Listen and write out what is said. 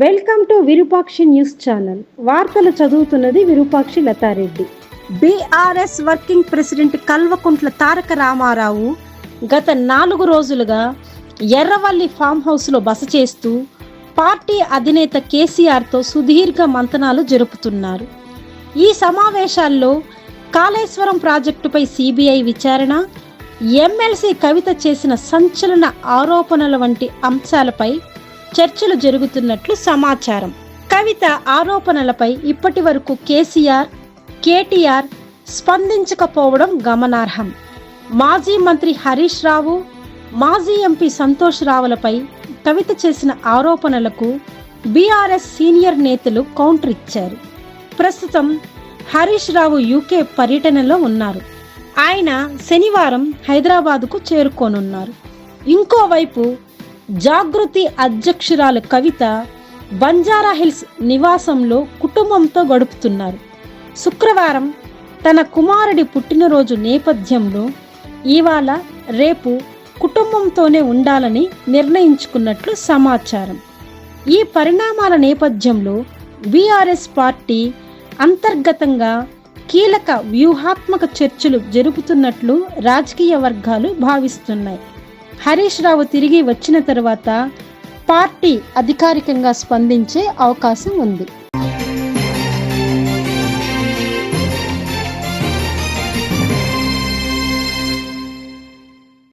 Welcome to Virupakshi news channel. వార్తలు చదువుతున్నది Virupakshi Latha Reddy. BRS working president Kalvakuntla Taraka Rama Rao గత నాలుగు రోజులుగా ఎర్రవల్లి ఫామ్ హౌస్లో బస చేస్తూ పార్టీ అధినేత కేసీఆర్తో సుదీర్ఘ మంతనాలు జరుపుతున్నారు. ఈ సమావేశాల్లో కాళేశ్వరం ప్రాజెక్టుపై సిబిఐ విచారణ ఎమ్మెల్సీ కవిత చేసిన సంచలన ఆరోపణల వంటి అంశాలపై చర్చలు జరుగుతున్నట్లు సమాచారం. కవిత ఆరోపణలపై ఇప్పటి వరకు కేసీఆర్ కేటీఆర్ స్పందించకపోవడం గమనార్హం. మాజీ మంత్రి హరీష్ రావు మాజీ ఎంపీ సంతోష్ రావులపై కవిత చేసిన ఆరోపణలకు బీఆర్ఎస్ సీనియర్ నేతలు కౌంటర్ ఇచ్చారు. ప్రస్తుతం హరీష్ రావు యూకే పర్యటనలో ఉన్నారు. ఆయన శనివారం హైదరాబాదుకు చేరుకోనున్నారు. ఇంకోవైపు జాగృతి అధ్యక్షురాలు కవిత బంజారా హిల్స్ నివాసంలో కుటుంబంతో గడుపుతున్నారు. శుక్రవారం తన కుమారుడి పుట్టినరోజు నేపథ్యంలో ఇవాళ రేపు కుటుంబంతోనే ఉండాలని నిర్ణయించుకున్నట్లు సమాచారం. ఈ పరిణామాల నేపథ్యంలో బీఆర్ఎస్ పార్టీ అంతర్గతంగా కీలక వ్యూహాత్మక చర్చలు జరుపుతున్నట్లు రాజకీయ వర్గాలు భావిస్తున్నాయి. హరీష్ రావు తిరిగి వచ్చిన తర్వాత పార్టీ అధికారికంగా స్పందించే అవకాశం ఉంది.